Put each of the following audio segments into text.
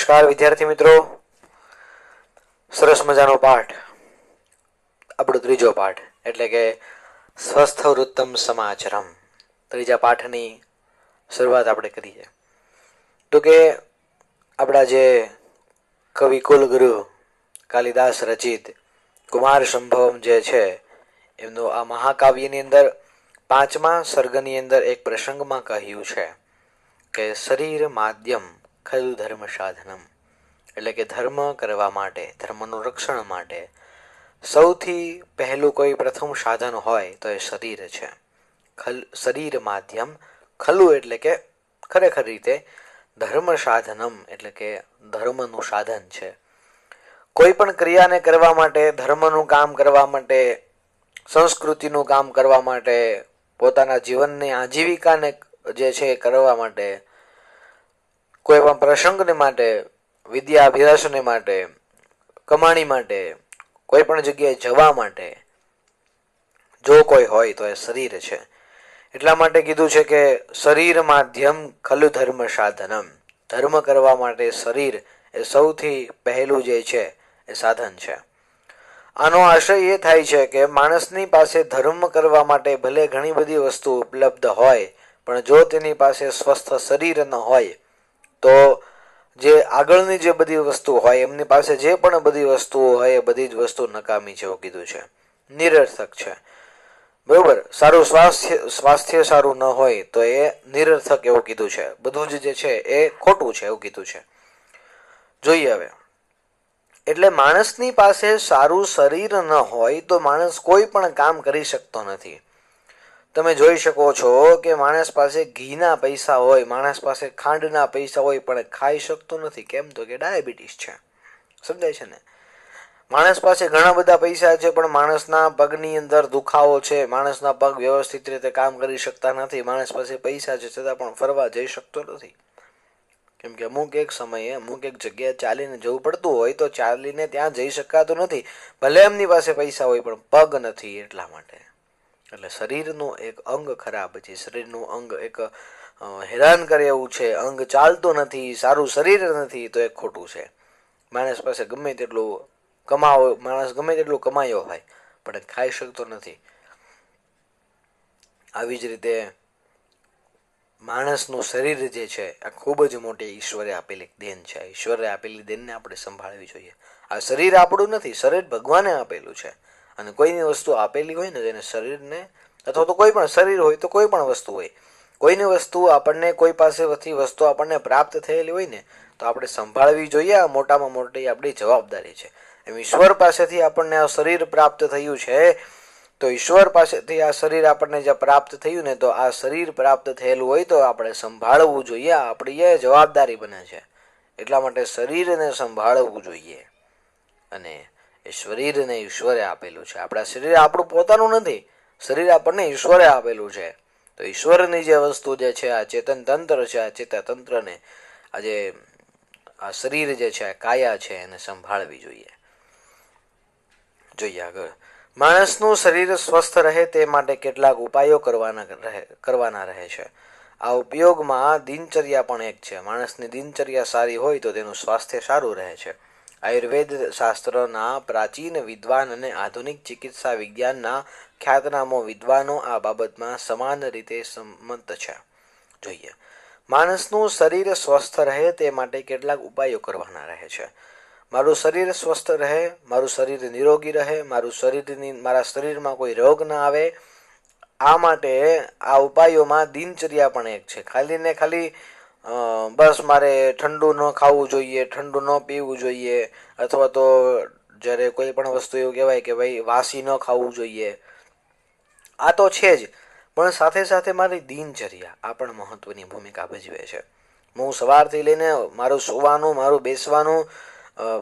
નમસ્કાર, વિદ્યાર્થી મિત્રો. સરસ મજાનો પાઠ. આપણો ત્રીજો પાઠ, એટલે કે સ્વસ્થ વૃત્તમ સમાચરમ. ત્રીજા પાઠની શરૂઆત આપણે કરીએ. તો કે આપણા જે કવિ કુલગુરુ કાલિદાસ રચિત કુમાર સંભવમ જે છે, એમનું આ મહાકાવ્યની અંદર પાંચમા સર્ગની અંદર એક પ્રસંગમાં કહ્યું છે કે શરીર માધ્યમ ખલ ધર્મ સાધનમ? એટલે કે ધર્મ કરવા માટે, ધર્મનું રક્ષણ માટે સૌથી પહેલું કોઈ પ્રથમ સાધન હોય તો એ શરીર છે. ખલ, શરીર માધ્યમ, ખલું એટલે કે ખરેખર રીતે ધર્મ સાધનમ એટલે કે ધર્મનું સાધન છે. કોઈ પણ ક્રિયાને કરવા માટે, ધર્મનું કામ કરવા માટે, સંસ્કૃતિનું કામ કરવા માટે, પોતાના જીવનની આજીવિકાને જે છે કરવા માટે કોઈ પણ પ્રસંગને માટે, વિદ્યા અભ્યાસને માટે, કમાણી માટે, કોઈ પણ જગ્યાએ જવા માટે, જો કોઈ હોય તો એ શરીર છે. એટલા માટે કીધું છે કે શરીર માધ્યમ ખલુ ધર્મ સાધનમ. ધર્મ કરવા માટે શરીર એ સૌથી પહેલું જે છે એ સાધન છે. આનો આશય એ થાય છે કે માણસની પાસે ધર્મ કરવા માટે ભલે ઘણી બધી વસ્તુ ઉપલબ્ધ હોય, પણ જો તેની પાસે સ્વસ્થ શરીર ન હોય તો જે આગળની જે બધી વસ્તુ હોય, એમની પાસે જે પણ બધી વસ્તુઓ હોય, એ બધી જ વસ્તુ નકામી છે, એવું કીધું છે. નિરર્થક છે. બરોબર? સારું સ્વાસ્થ્ય સ્વાસ્થ્ય સારું ન હોય, તો એ નિરર્થક એવું કીધું છે. બધું જ જે છે, એ ખોટું છે, એવું કીધું છે. જોઈએ હવે. એટલે માણસની પાસે સારું શરીર ન હોય, તો માણસ કોઈ પણ કામ કરી શકતો નથી. તમે જોઈ શકો છો કે માણસ પાસે ઘીના પૈસા હોય, માણસ પાસે ખાંડના પૈસા હોય, પણ ખાઈ શકતો નથી. કેમ તો કે ડાયાબિટીસ છે. સમજાય છે ને? માણસ પાસે ઘણા બધા પૈસા છે, પણ માણસના પગની અંદર દુખાવો છે. માણસના પગ વ્યવસ્થિત રીતે કામ કરી શકતા નથી. માણસ પાસે પૈસા છે, છતાં પણ ફરવા જઈ શકતો નથી. કેમ કે અમુક એક સમયે, અમુક એક જગ્યાએ ચાલીને જવું પડતું હોય, તો ચાલીને ત્યાં જઈ શકાતું નથી. ભલે એમની પાસે પૈસા હોય, પણ પગ નથી એટલા માટે. એટલે શરીરનું એક અંગ ખરાબ છે. શરીરનું અંગ એક હેરાન કરે એવું છે. અંગ ચાલતું નથી, સારું શરીર નથી, તો એ ખોટું છે. માણસ પાસે ગમે તેટલું કમાવો, માણસ ગમે તેટલું કમાયો હોય, પણ ખાઈ શકતો નથી. આવી જ રીતે માણસનું શરીર જે છે, આ ખૂબ જ મોટી ઈશ્વરે આપેલી દેન છે. ઈશ્વરે આપેલી દેનને આપણે સંભાળવી જોઈએ. આ શરીર આપણું નથી, શરીર ભગવાને આપેલું છે. અને કોઈની વસ્તુ આપેલી હોય ને તેને શરીરને, અથવા તો કોઈ પણ શરીર હોય તો કોઈ પણ વસ્તુ હોય. કોઈની વસ્તુ આપણને, કોઈ પાસેથી વસ્તુ આપણને પ્રાપ્ત થયેલી હોય ને, તો આપણે સંભાળવી જોઈએ. આ મોટામાં મોટી આપણી જવાબદારી છે. એમ ઈશ્વર પાસેથી આપણને આ શરીર પ્રાપ્ત થયું છે, તો ઈશ્વર પાસેથી આ શરીર આપણને જે પ્રાપ્ત થયું ને, તો આ શરીર પ્રાપ્ત થયેલું હોય તો આપણે સંભાળવું જોઈએ. આપણી એ જવાબદારી બને છે. એટલા માટે શરીરને સંભાળવું જોઈએ. અને એ શરીરને ઈશ્વરે આપેલું છે. આપણા શરીર આપણું પોતાનું નથી. શરીર આપણને ઈશ્વરે આપેલું છે. તો ઈશ્વરની જે વસ્તુ જે છે, આ ચેતન તંત્ર છે, આ ચેતાતંત્રને આ જે આ શરીર જે છે કાયા છે, એને સંભાળવી જોઈએ. જોઈએ આગળ. માણસનું શરીર સ્વસ્થ રહે તે માટે કેટલાક ઉપાયો કરવાના રહે કરવાના રહે છે. આ ઉપયોગમાં દિનચર્યા પણ એક છે. માણસની દિનચર્યા સારી હોય તો તેનું સ્વાસ્થ્ય સારું રહે છે. આયુર્વેદ શાસ્ત્રના પ્રાચીન વિદ્વાન અને આધુનિક ચિકિત્સા વિજ્ઞાનના ખ્યાતનામો વિદ્વાનો આ બાબતમાં સમાન રીતે સંમત છે. જોઈએ. માણસનું શરીર સ્વસ્થ રહે તે માટે કેટલાક ઉપાયો કરવાના રહે છે. મારું શરીર સ્વસ્થ રહે, મારું શરીર નિરોગી રહે, મારું શરીરની, મારા શરીરમાં કોઈ રોગ ના આવે, આ માટે આ ઉપાયોમાં દિનચર્યા પણ એક છે. ખાલી ને ખાલી બસ મારે ઠંડુ ન ખાવું જોઈએ, ઠંડુ ન પીવું જોઈએ, અથવા તો જ્યારે કોઈ પણ વસ્તુ એવું કહેવાય કે ભાઈ વાસી ન ખાવું જોઈએ. આ તો છે જ, પણ સાથે સાથે મારી દિનચર્યા આ પણ મહત્વની ભૂમિકા ભજવે છે. હું સવારથી લઈને મારું સુવાનું, મારું બેસવાનું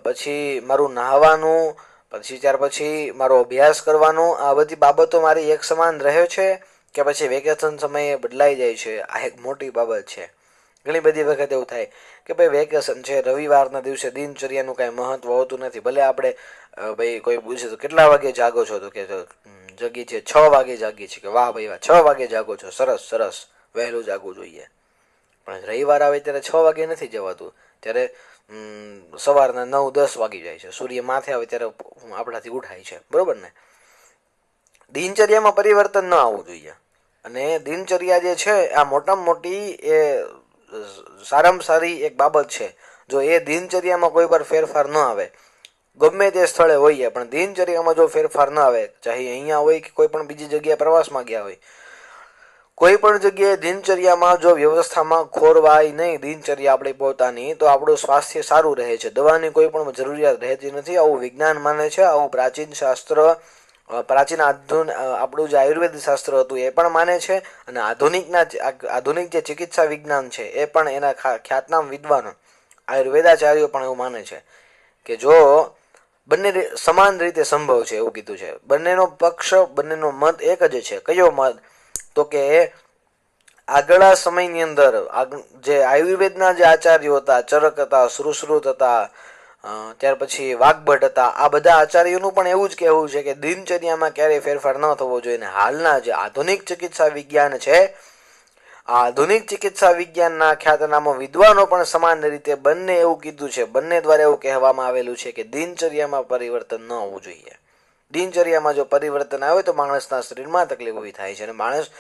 પછી મારું નહાવાનું, પછી ત્યાર પછી મારો અભ્યાસ કરવાનો, આ બધી બાબતો મારી એક સમાન રહે છે કે પછી વેકેશન સમયે બદલાઈ જાય છે. આ એક મોટી બાબત છે. ઘણી બધી વખત એવું થાય કે ભાઈ વેકેશન છે, રવિવારના દિવસે દિનચર્યાનું કાંઈ મહત્વ હોતું નથી. ભલે આપણે ભાઈ કોઈ પૂછે તો કેટલા વાગે જાગો છો? તો કે જગી છે, છ વાગે જાગી છે. કે, વાહ ભાઈ, વાહ, છ વાગે જાગો છો. સરસ સરસ. વહેલું જાગવું જોઈએ. પણ રવિવાર આવે ત્યારે છ વાગે નથી જવાતું. ત્યારે સવારના નવ, દસ વાગી જાય છે. સૂર્ય માથે આવે ત્યારે આપણાથી ઉઠાય છે. બરોબર ને? દિનચર્યામાં પરિવર્તન ન આવવું જોઈએ. અને દિનચર્યા જે છે, આ મોટામાં મોટી એ સારામાં સારી એક બાબત છે. જો એ દિનચર્યામાં કોઈ વાર ફેરફાર ન આવે, ગમે તે સ્થળે હોઈએ, પણ દિનચર્યામાં જો ફેરફાર ન આવે, ચાહે અહીંયા હોય કે કોઈ પણ બીજી જગ્યાએ પ્રવાસમાં ગયા હોય, કોઈ પણ જગ્યાએ દિનચર્યામાં જો વ્યવસ્થામાં ખોરવાય નહીં, દિનચર્યા આપણી પોતાની, તો આપણું સ્વાસ્થ્ય સારું રહે છે. દવાની કોઈ પણ જરૂરિયાત રહેતી નથી. આવું વિજ્ઞાન માને છે, આવું પ્રાચીન શાસ્ત્ર પ્રાચીન આધુન આપણું જે આયુર્વેદ શાસ્ત્ર હતું, એ પણ માને છે, અને આધુનિકના આધુનિક જે ચિકિત્સા વિજ્ઞાન છે, એ પણ એના ખ્યાતનામ વિદ્વાનો, આયુર્વેદાચાર્યો પણ એવું માને છે, કે જો બંને સમાન રીતે સંભવ છે, એવું કીધું છે. બંનેનો પક્ષ, બંનેનો મત એક જ છે. કયો મત? તો કે આગળના સમયની અંદર જે આયુર્વેદના જે આચાર્યો હતા, ચરક હતા, સુશ્રુત હતા ત્યાર પછી વાઘભટ હતા. આ બધા આચાર્યોનું પણ એવું જ કહેવું છે કે દિનચર્યામાં ક્યારેય ફેરફાર ન થવો જોઈએ હાલના જે આધુનિક ચિકિત્સા વિજ્ઞાન છે આધુનિક ચિકિત્સા વિજ્ઞાનના ખ્યાતનામો વિદ્વાનો પણ સમાન રીતે બંને એવું કીધું છે. બંને દ્વારા એવું કહેવામાં આવેલું છે કે દિનચર્યામાં પરિવર્તન ન હોવું જોઈએ. દિનચર્યામાં જો પરિવર્તન આવે તો માણસના શરીરમાં તકલીફ ઊભી થાય છે અને માણસ,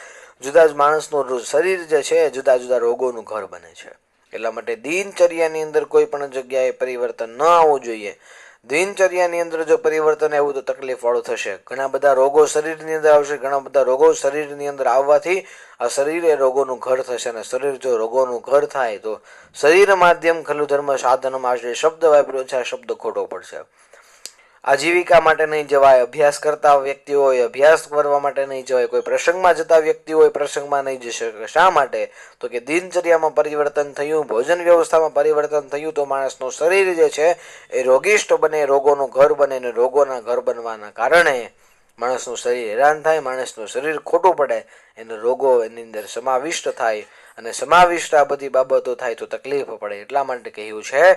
જુદા જ માણસનું શરીર જે છે જુદા જુદા રોગોનું ઘર બને છે. એટલા માટે દિનચર્યાની અંદર કોઈ પણ જગ્યાએ પરિવર્તન ન આવવું જોઈએ. દિનચર્યાની અંદર જો પરિવર્તન આવ્યું તો તકલીફ વાળું થશે. ઘણા બધા રોગો શરીરની અંદર આવશે. ઘણા બધા રોગો શરીરની અંદર આવવાથી આ શરીર એ રોગોનું ઘર થશે અને શરીર જો રોગોનું ઘર થાય તો શરીર માધ્યમ ખલુ ધર્મ સાધનમાં જે શબ્દ વાપર્યો છે. આ શબ્દ ખોટો પડશે. આજીવિકા માટે નહીં જવાય, અભ્યાસ કરતા વ્યક્તિઓ હોય અભ્યાસ કરવા માટે નહીં જવાય, કોઈ પ્રસંગમાં જતા વ્યક્તિઓ હોય પ્રસંગમાં નહીં જઈ શકે. શા માટે? તો કે દિનચર્યામાં પરિવર્તન થયું, ભોજન વ્યવસ્થામાં પરિવર્તન થયું, તો માણસનું શરીર જે છે એ રોગિષ્ટ બને, રોગોનું ઘર બને અને રોગોના ઘર બનવાના કારણે માણસનું શરીર હેરાન થાય, માણસનું શરીર ખોટું પડે, એને રોગો એની અંદર સમાવિષ્ટ થાય. અને સમાવિષ્ટ આ બધી બાબતો થાય તો તકલીફ પડે. એટલા માટે કહ્યું છે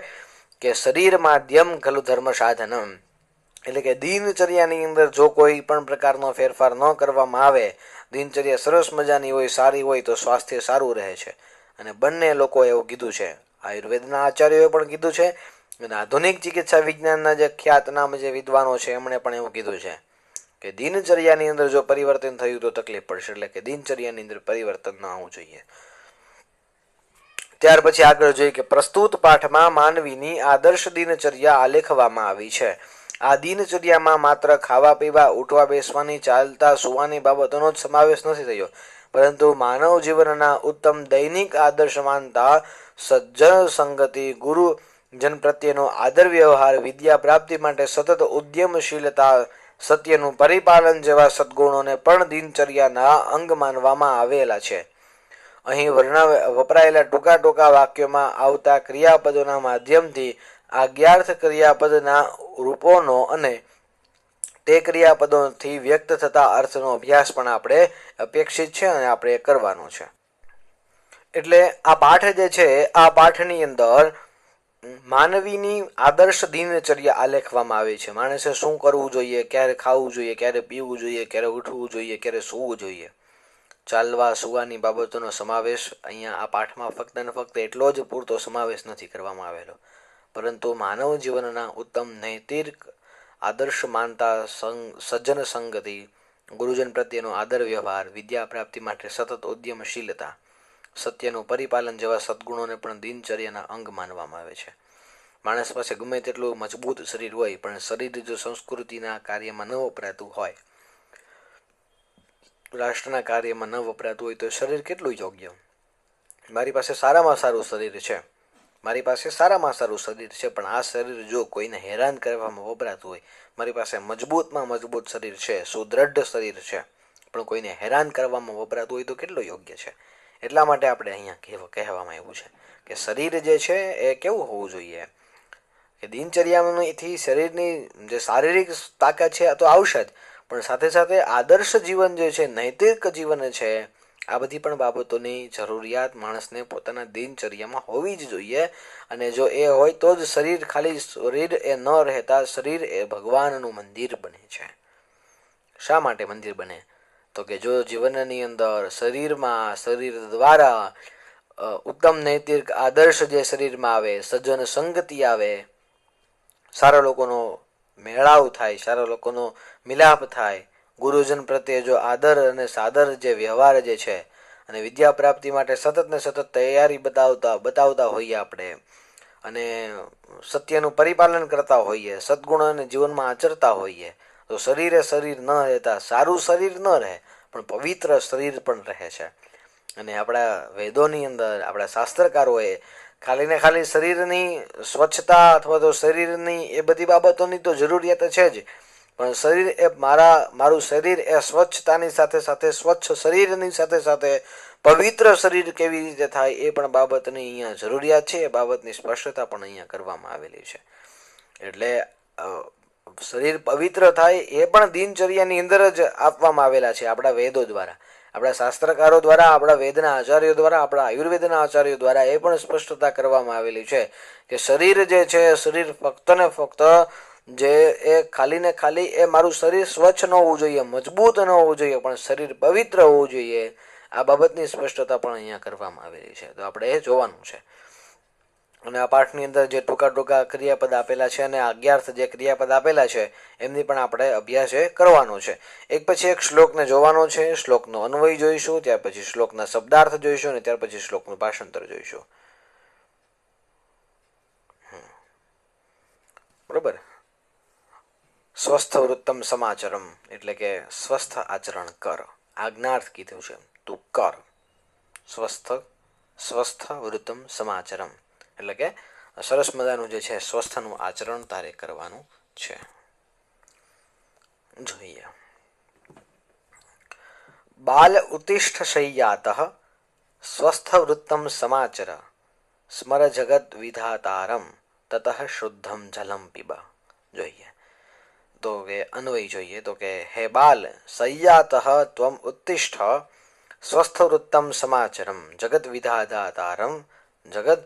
કે શરીર માધ્યમ ખલું ધર્મ સાધનમ. એટલે કે દિનચર્યાની અંદર જો કોઈ પણ પ્રકારનો ફેરફાર ન કરવામાં આવે, દિનચર્યા સરસ મજાની હોય, સારી હોય, તો સ્વાસ્થ્ય સારું રહે છે. અને બંને લોકોએ એવું કીધું છે. આયુર્વેદના આચાર્યોએ પણ કીધું છે અને આધુનિક ચિકિત્સા વિજ્ઞાનના જે ખ્યાતનામ જે વિદ્વાનો છે, એમણે પણ એવું કીધું છે કે દિનચર્યાની અંદર જો પરિવર્તન થયું તો તકલીફ પડશે. એટલે કે દિનચર્યાની અંદર પરિવર્તન ન આવવું જોઈએ. ત્યાર પછી આગળ જોઈએ કે પ્રસ્તુત પાઠમાં માનવીની આદર્શ દિનચર્યા આલેખવામાં આવી છે. આ દિનચર્યામાં માત્ર ખાવા, પીવા, ઉઠવા, બેસવાની, ચાલતા, સુવાની બાબતોનો જ સમાવેશ નથી થયો. પરંતુ માનવ જીવનના ઉત્તમ દૈનિક આદર્શ માનતા સજ્જન સંગતિ, ગુરુ જન પ્રત્યેનો આદર વ્યવહાર, વિદ્યા પ્રાપ્તિ માટે સતત ઉદ્યમશીલતા, સત્યનું પરિપાલન જેવા સદગુણોને પણ દિનચર્યાના અંગ માનવામાં આવેલા છે. અહીં વર્ણવ, વપરાયેલા ટૂંકા ટૂંકા વાક્યોમાં આવતા ક્રિયાપદોના માધ્યમથી આજ્ઞાર્થ ક્રિયાપદના રૂપોનો અને તે ક્રિયાપદોથી વ્યક્ત થતા અર્થનો અભ્યાસ પણ આપણે અપેક્ષિત છે અને આપણે કરવાનો છે. એટલે આ પાઠ જે છે, આ પાઠની અંદર માનવીની આદર્શ દિનચર્યા આલેખવામાં આવે છે. માણસે શું કરવું જોઈએ, ક્યારે ખાવું જોઈએ, ક્યારે પીવું જોઈએ, ક્યારે ઉઠવું જોઈએ, ક્યારે સૂવું જોઈએ. ચાલવા સુવાની બાબતોનો સમાવેશ અહીંયા આ પાઠમાં ફક્ત ને ફક્ત એટલો જ પૂરતો સમાવેશ નથી કરવામાં આવેલો. પરંતુ માનવ જીવનના ઉત્તમ નૈતિક આદર્શ માનતા સજ્જન સંગતિ, ગુરુજન પ્રત્યેનો આદર વ્યવહાર, વિદ્યા પ્રાપ્તિ માટે સતત ઉદ્યમશીલતા, સત્યનું પરિપાલન જેવા સદગુણોને પણ દિનચર્યાના અંગ માનવામાં આવે છે. માણસ પાસે ગમે તેટલું મજબૂત શરીર હોય, પણ શરીર જો સંસ્કૃતિના કાર્યમાં ન વપરાતું હોય, રાષ્ટ્રના કાર્યમાં ન વપરાતું હોય, તો શરીર કેટલું યોગ્ય? મારી પાસે સારામાં સારું શરીર છે. મારી પાસે સારામાં સારું શરીર છે, પણ આ શરીર જો કોઈને હેરાન કરવામાં વપરાતું હોય, મારી પાસે મજબૂતમાં મજબૂત શરીર છે સુદૃઢ શરીર છે, પણ કોઈને હેરાન કરવામાં વપરાતું હોય તો કેટલું યોગ્ય છે? એટલા માટે આપણે અહીંયા કહેવામાં આવ્યું છે કે શરીર જે છે, એ કેવું હોવું જોઈએ? કે દિનચર્યાથી શરીરની જે શારીરિક તાકાત છે તો આવશે જ, પણ સાથે સાથે આદર્શ જીવન જે છે, નૈતિક જીવન છે આ બધી પણ બાબતોની જરૂરિયાત માણસને પોતાના દિનચર્યામાં હોવી જ જોઈએ. અને જો એ હોય તો જ શરીર ખાલી શરીર એ ન રહેતા શરીર એ ભગવાનનું મંદિર બને છે. શા માટે મંદિર બને? તો કે જો જીવનની અંદર શરીરમાં, શરીર દ્વારા ઉત્તમ નૈતિક આદર્શ જે શરીરમાં આવે, સજ્જન સંગતિ આવે, સારા લોકોનો મેળાવ થાય, સારા લોકોનો મિલાપ થાય ગુરુજન પ્રત્યે જો આદર અને સાદર જે વ્યવહાર જે છે અને વિદ્યા પ્રાપ્તિ માટે સતત ને સતત તૈયારી બતાવતા બતાવતા હોઈએ આપણે. અને સત્યનું પરિપાલન કરતા હોઈએ સદગુણોને જીવનમાં આચરતા હોઈએ, તો શરીરે શરીર ન રહેતા સારું શરીર ન રહે, પણ પવિત્ર શરીર પણ રહે છે. અને આપણા વેદોની અંદર, આપણા શાસ્ત્રકારોએ ખાલી ને ખાલી શરીરની સ્વચ્છતા અથવા તો શરીરની એ બધી બાબતોની તો જરૂરિયાત છે જ. પણ શરીર એ મારા, મારું શરીર એ સ્વચ્છતાની સાથે સાથે, સ્વચ્છ શરીરની સાથે સાથે પવિત્ર શરીર કેવી રીતે થાય એ પણ બાબતની અહીંયા જરૂરિયાત છે, એ બાબતની સ્પષ્ટતા પણ અહીંયા કરવામાં આવેલી છે. એટલે શરીર પવિત્ર થાય એ પણ દિનચર્યાની અંદર જ આપવામાં આવેલા છે આપણા વેદો દ્વારા. આપણા શાસ્ત્રકારો દ્વારા, આપણા વેદના આચાર્યો દ્વારા, આપણા આયુર્વેદના આચાર્યો દ્વારા એ પણ સ્પષ્ટતા કરવામાં આવેલી છે કે શરીર જે છે, શરીર ફક્ત ને ફક્ત જે એ ખાલી ને ખાલી એ મારું શરીર સ્વચ્છ ન હોવું જોઈએ, મજબૂત ન હોવું જોઈએ, પણ શરીર પવિત્ર હોવું જોઈએ, આ બાબતની સ્પષ્ટતા પણ અહીંયા કરવામાં આવેલી છે. તો આપણે એ જોવાનું છે. અને આ પાઠની અંદર જે ટૂંકા ટૂંકા ક્રિયાપદ આપેલા છે અને અગિયાર્થ જે ક્રિયાપદ આપેલા છે, એમની પણ આપણે અભ્યાસ એ કરવાનો છે. એક પછી એક શ્લોકને જોવાનો છે, શ્લોકનો અન્વય જોઈશું, ત્યાર પછી શ્લોકના શબ્દાર્થ જોઈશું, અને ત્યાર પછી શ્લોકનું ભાષાંતર જોઈશું. બરોબર? સ્વસ્થ વૃત્તમ સમાચરમ, એટલે કે સ્વસ્થ આચરણ કર. આજ્ઞાર્થ કીધું છે તું કર. સ્વસ્થ સ્વસ્થ વૃત્તમ સમાચરમ. એટલે કે સરસ મજાનું જે છે સ્વસ્થનું આચરણ તારે કરવાનું છે. જોઈએ. બાલ ઉતિષ્ઠ શય્યાત સ્વસ્થ વૃત્તમ સમાચર સ્મર જગત વિધાતારમ. તત શુદ્ધમ જલમ પીબા. જોઈએ. તો કે અન્વય જોઈએ. તો કે હે બાલ સય્યાત ત્વમ ઉત્તિષ્ઠ સ્વસ્થ વૃત્તમ સમાચરમ જગત વિધાતારમ જગત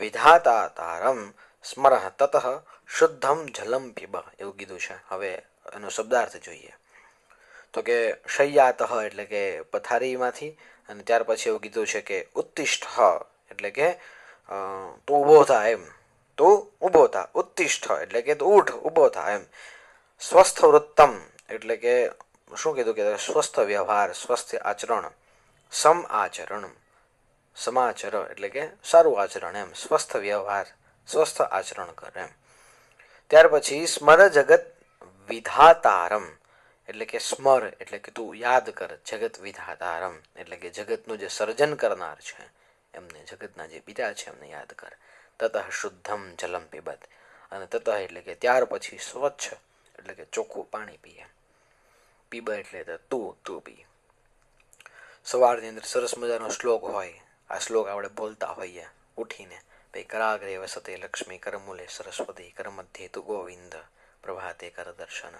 વિધાતા તારમ સ્મર તત શુદ્ધમ જલમ પીબ એવું કીધું છે. હવે એનો શબ્દાર્થ જોઈએ. તો કે શય્યાત એટલે કે પથારીમાંથી, અને ત્યાર પછી એવું કીધું છે કે ઉત્તિષ્ઠ, એટલે કે તું ઊભો થા એમ. તું ઊભો થા, ઉત્તિષ્ઠ, એટલે કે તું ઉઠ ઊભો થા એમ. સ્વસ્થ વૃત્તમ એટલે કે શું કીધું કે સ્વસ્થ વ્યવહાર, સ્વસ્થ આચરણ, સમ આચરણ, સમાચર એટલે કે સારું આચરણ એમ, સ્વસ્થ વ્યવહાર, સ્વસ્થ આચરણ કર એમ. ત્યાર પછી સ્મર જગત વિધાતારમ એટલે કે સ્મર એટલે કે તું યાદ કર જગત વિધાતારમ એટલે કે જગતનું જે સર્જન કરનાર છે, એમને જગતના જે પિતા છે એમને યાદ કર. તત શુદ્ધમ જલમ પીબત. અને તત એટલે કે ત્યાર પછી સ્વચ્છ એટલે કે ચોખ્ખું પાણી પીએ. પીબા એટલે તું તું પી. સવારની અંદર સરસ મજાનો શ્લોક હોય. આ શ્લોક આપણે બોલતા હોઈએ, ઉઠીને. ભાઈ કરાગ્રે વસતે લક્ષ્મી કરમૂલે સરસ્વતી કરમધ્યે તુ ગોવિંદ પ્રભાતે કર દર્શન.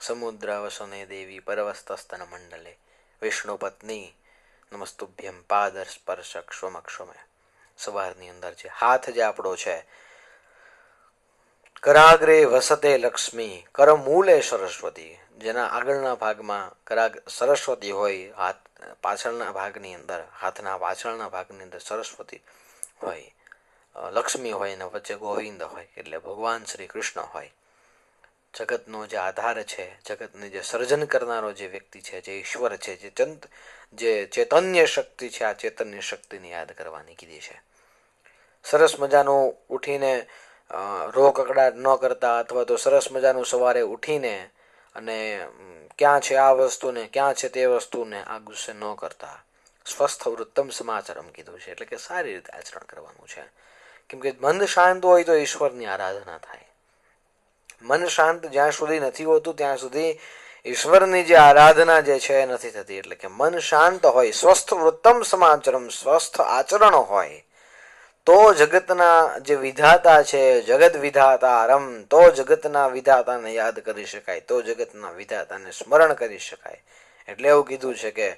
સમુદ્ર વસને દેવી પરવસ્તસ્તન મંડલે. વિષ્ણુ પત્ની નમસ્તુભ્યમ પાદર સ્પર્શ સ્વમક્ષમે સવારની અંદર જે હાથ જે આપણો છે કરાગ્રે વસતે લક્ષ્મી કરમૂલે સરસ્વતી. જેના આગળના ભાગમાં કરાગ સરસ્વતી હોય, હાથ, પાછળના ભાગની અંદર, હાથના પાછળના ભાગની અંદર સરસ્વતી હોય. લક્ષ્મી હોય અને વચ્ચે ગોવિંદ હોય, એટલે ભગવાન શ્રી કૃષ્ણ હોય. જગતનો જે આધાર છે, જગતને જે સર્જન કરનારો જે વ્યક્તિ છે, જે ઈશ્વર છે, જે ચંત જે ચેતન્ય શક્તિ છે, આ ચેતન્ય શક્તિને યાદ કરવાની કીધી છે. સરસ મજાનું ઉઠીને રો કકડાટ ન કરતા અથવા તો સરસ મજાનું સવારે ઉઠીને અને ક્યાં છે આ વસ્તુને, ક્યાં છે તે વસ્તુને આ ગુસ્સે ન કરતા. સ્વસ્થ વૃત્તમ સમાચારમ કીધું છે. એટલે કે સારી રીતે આચરણ કરવાનું છે. કેમ કે મન શાંત હોય તો ઈશ્વરની આરાધના થાય. મન શાંત જ્યાં સુધી નથી હોતું, ત્યાં સુધી ઈશ્વરની જે આરાધના જે છે એ નથી થતી. એટલે કે મન શાંત હોય, સ્વસ્થ વૃત્તમ સમાચરમ, સ્વસ્થ આચરણ હોય તો જગતના જે વિધાતા છે, જગત વિધાતા રમ તો જગતના વિધાતાને યાદ કરી શકાય, તો જગતના વિધાતાને સ્મરણ કરી શકાય. એટલે એવું કીધું છે કે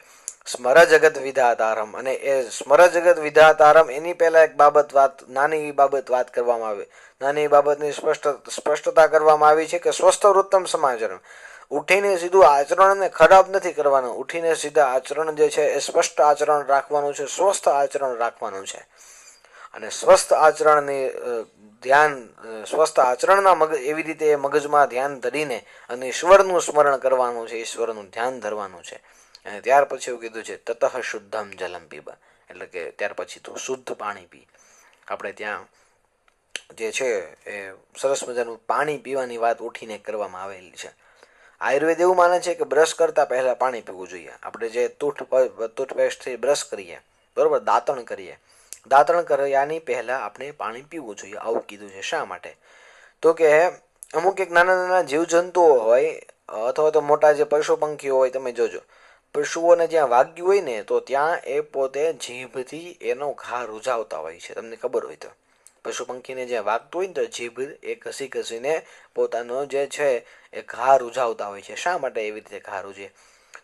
સ્મર જગત વિધાતારમ અને એ સ્મર જગત વિધાતારમ એની પહેલા એક બાબત વાત, નાની બાબત વાત કરવામાં આવે. નાની બાબતની સ્પષ્ટ, સ્પષ્ટતા કરવામાં આવી છે કે સ્વસ્થ વૃત્તમ સમાચરણ ઉઠીને સીધું આચરણને ખરાબ નથી કરવાનું. ઉઠીને સીધા આચરણ જે છે એ સ્પષ્ટ આચરણ રાખવાનું છે, સ્વસ્થ આચરણ રાખવાનું છે. અને સ્વસ્થ આચરણની ધ્યાન સ્વસ્થ આચરણના મગ, એવી રીતે મગજમાં ધ્યાન ધરીને અને ઈશ્વરનું સ્મરણ કરવાનું છે, ઈશ્વરનું ધ્યાન ધરવાનું છે. અને ત્યાર પછી એવું કીધું છે, તતઃ શુદ્ધમ જલમ પીબ એટલે કે ત્યાર પછી તો શુદ્ધ પાણી પી. આપણે ત્યાં જે છે એ સરસ મજાનું પાણી પીવાની વાત ઉઠીને કરવામાં આવેલી છે. આયુર્વેદ એવું માને છે કે બ્રશ કરતા પહેલા પાણી પીવું જોઈએ. આપણે જે તૂથ ટૂથપેસ્ટથી બ્રશ કરીએ, બરોબર, દાંતણ કરીએ દાંતણ કર્યાની પહેલાં આપણે પાણી પીવું જોઈએ. આવું કીધું છે. શા માટે? તો કે અમુક એક નાના નાના જીવજંતુઓ હોય, અથવા તો મોટા જે પશુ પંખીઓ હોય, તમે જોજો. પશુઓને જ્યાં વાગ્યું હોય ને, તો ત્યાં એ પોતે જીભથી એનો ઘા રૂઝાવતા હોય છે. તમને ખબર હોય તો. પશુ પંખીને જ્યાં વાગતું હોય ને, તો જીભ એ ઘસી ઘસીને પોતાનો જે છે, એ ઘા રૂઝાવતા હોય છે. શા માટે એવી રીતે ઘા રૂજે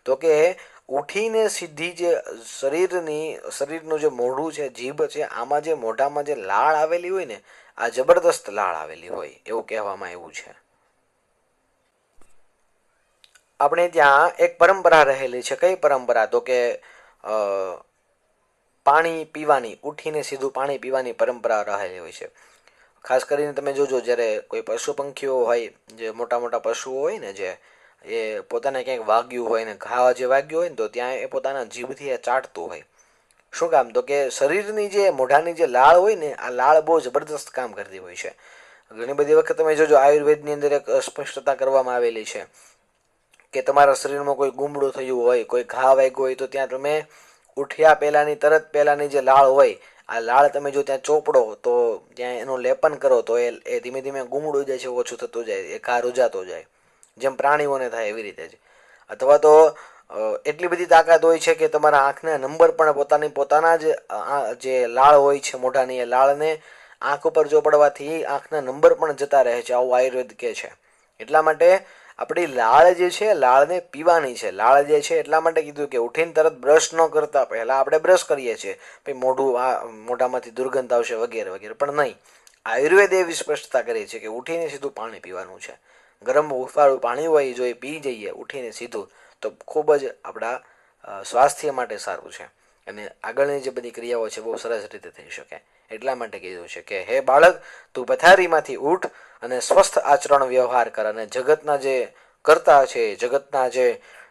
તો કે ઉઠીને સીધી જે શરીરની, શરીરનું જે મોઢું છે, જીભ છે, આમાં જે મોઢામાં જે લાળ આવેલી હોય ને, આ જબરદસ્ત લાળ આવેલી હોય, એવું કહેવામાં આવ્યું છે. આપણે ત્યાં એક પરંપરા રહેલી છે. કઈ પરંપરા? તો કે પાણી પીવાની, ઉઠીને સીધું પાણી પીવાની પરંપરા રહેલી હોય છે. ખાસ કરીને તમે જોજો, જ્યારે કોઈ પશુ પંખીઓ હોય, જે મોટા મોટા પશુઓ હોય ને, જે એ પોતાને ક્યાંક વાગ્યું હોય ને ઘા જે વાગ્યું હોય ને તો ત્યાં એ પોતાના જીભથી એ ચાટતું હોય. શું કામ? તો કે શરીરની જે મોઢાની જે લાળ હોય ને, આ લાળ બહુ જબરદસ્ત કામ કરતી હોય છે. ઘણી બધી વખત તમે જોજો, આયુર્વેદની અંદર એક સ્પષ્ટતા કરવામાં આવેલી છે કે તમારા શરીરમાં કોઈ ગુમડું થયું હોય, કોઈ ઘા વાગ્યો હોય, તો ત્યાં તમે ઉઠ્યા પહેલાંની, તરત પહેલાંની જે લાળ હોય, આ લાળ તમે જો ત્યાં ચોપડો, તો ત્યાં એનું લેપન કરો, તો એ ધીમે ધીમે ગુમડું જાય છે, ઓછું થતું જાય, એ ઘા રૂજાતો જાય. જેમ પ્રાણીઓને થાય એવી રીતે જ. અથવા તો એટલી બધી તાકાત હોય છે કે તમારા આંખના નંબર પણ પોતાની પોતાના જ જે લાળ હોય છે મોઢાની એ લાળને આંખ ઉપર જો પડવાથી આંખના નંબર પણ જતા રહે છે, આવું આયુર્વેદ કહે છે. એટલા માટે આપણી લાળ જે છે, લાળને પીવાની છે. લાળ જે છે, એટલા માટે કીધું કે ઉઠીને તરત બ્રશ ન કરતા પહેલાં આપણે બ્રશ કરીએ છીએ. ભાઈ, મોઢું આ, મોઢામાંથી દુર્ગંધ આવશે વગેરે વગેરે. પણ નહીં. આયુર્વેદ એવી સ્પષ્ટતા કરી છે કે ઉઠીને સીધું પાણી પીવાનું છે. ગરમ ઉફાળું પાણી હોય, જો એ પી જઈએ ઉઠીને સીધું, તો ખૂબ જ આપણા સ્વાસ્થ્ય માટે સારું છે. અને આગળની જે બધી ક્રિયાઓ છે, બહુ સરસ રીતે થઈ શકે. એટલા માટે કીધું છે કે, હે બાળક, તું પથારીમાંથી ઉઠ અને સ્વસ્થ આચરણ વ્યવહાર કર અને જગતના જે કરતા છે, જગતના જે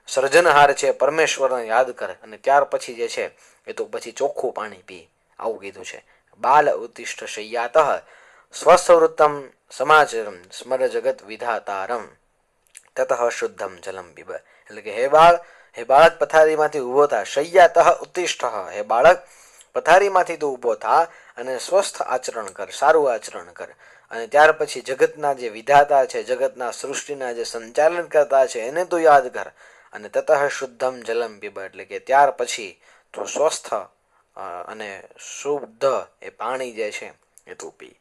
સર્જનહાર છે, પરમેશ્વરને યાદ કર અને ત્યાર પછી જે છે, એ તો પછી ચોખ્ખું પાણી પી. આવું કીધું છે. બાલ ઉત્તિષ્ઠ શય્યાત સ્વસ્થ વૃત્તમ સમાચરમ સ્મર જગત વિધાતારમ તત શુદ્ધમ જલમ પીબ એટલે કે હે બાળ હે બાળક પથારીમાંથી ઊભો થા શય્યાત ઉત્તિષ્ઠ હે બાળક પથારીમાંથી તું ઊભો થા અને સ્વસ્થ આચરણ કર, સારું આચરણ કર। અને ત્યાર પછી જગતના જે વિધાતા છે, જગતના સૃષ્ટિના જે સંચાલન કરતા છે, એને તું યાદ કર। અને તતઃ શુદ્ધમ જલમ પીબ એટલે કે, ત્યાર પછી તું સ્વસ્થ અને શુદ્ધ એ પાણી જે છે, એ તું પી।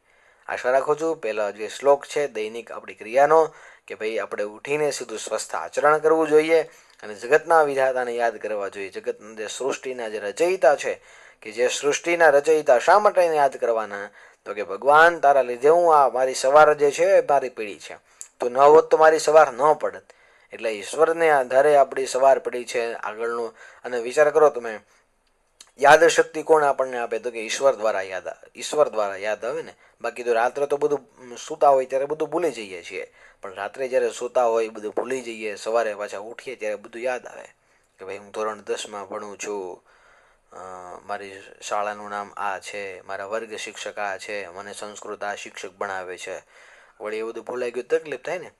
આશા રાખું છું, પહેલો જે શ્લોક છે, દૈનિક આપણી ક્રિયાનો, કે ભાઈ આપણે ઉઠીને સીધું સ્વસ્થ આચરણ કરવું જોઈએ અને જગતના વિધાતાને યાદ કરવા જોઈએ. જગતના જે સૃષ્ટિના જે રચયિતા છે, કે જે સૃષ્ટિના રચયિતા શા માટે યાદ કરવાના? તો કે ભગવાન, તારા લીધે હું આ મારી સવાર જે છે, એ મારી પીડી છે. તો ન હોત તો મારી સવાર ન પડત. એટલે ઈશ્વરને આધારે આપણી સવાર પડી છે આગળનું. અને વિચાર કરો તમે યાદ શક્તિ કોણ આપણને આપે? તો કે ઈશ્વર દ્વારા યાદ ઈશ્વર દ્વારા યાદ આવે ને. બાકી તો રાત્રે તો બધું સૂતા હોય ત્યારે બધું ભૂલી જઈએ છીએ. પણ રાત્રે જ્યારે સૂતા હોય, બધું ભૂલી જઈએ, સવારે પાછા ઉઠીએ ત્યારે બધું યાદ આવે. કે ભાઈ હું ધોરણ દસમાં ભણું છું. મારી શાળાનું નામ આ છે, મારા વર્ગ શિક્ષક આ છે, મને સંસ્કૃત આ શિક્ષક ભણાવે છે. વળી એ બધું ભૂલાઈ ગયું, તકલીફ થાય ને?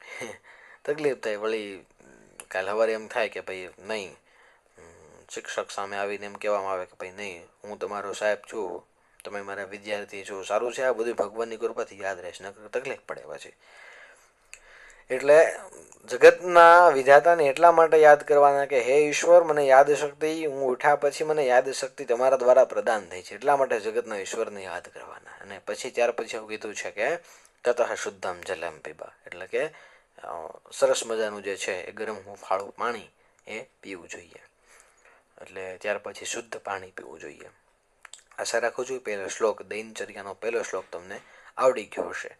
તકલીફ થાય. વળી કાલે સવારે એમ થાય કે ભાઈ નહીં શિક્ષક સામે આવીને એમ કહેવામાં આવે કે ભાઈ નહીં, હું તમારો સાહેબ છું, તમે મારા વિદ્યાર્થી છો, સારું છે આ બધું ભગવાનની કૃપાથી યાદ રહેશે, નકર તકલીફ પડે પછી. એટલે જગતના વિધાતાને એટલા માટે યાદ કરવાના કે, હે ઈશ્વર, મને યાદ શક્તિ, હું ઉઠ્યા પછી મને યાદ શક્તિ તમારા દ્વારા પ્રદાન થઈ છે. એટલા માટે જગતના ઈશ્વરને યાદ કરવાના. અને પછી ત્યાર પછી એવું કીધું છે કે, તતઃ શુદ્ધમ જલમ પીબા. એટલે કે સરસ મજાનું જે છે એ ગરમ હુંફાળું પાણી એ પીવું જોઈએ. એટલે ત્યાર પછી શુદ્ધ પાણી પીવું જોઈએ. આશા રાખું છું પહેલો શ્લોક, દૈનચર્યાનો પહેલો શ્લોક તમને આવડી ગયો હશે.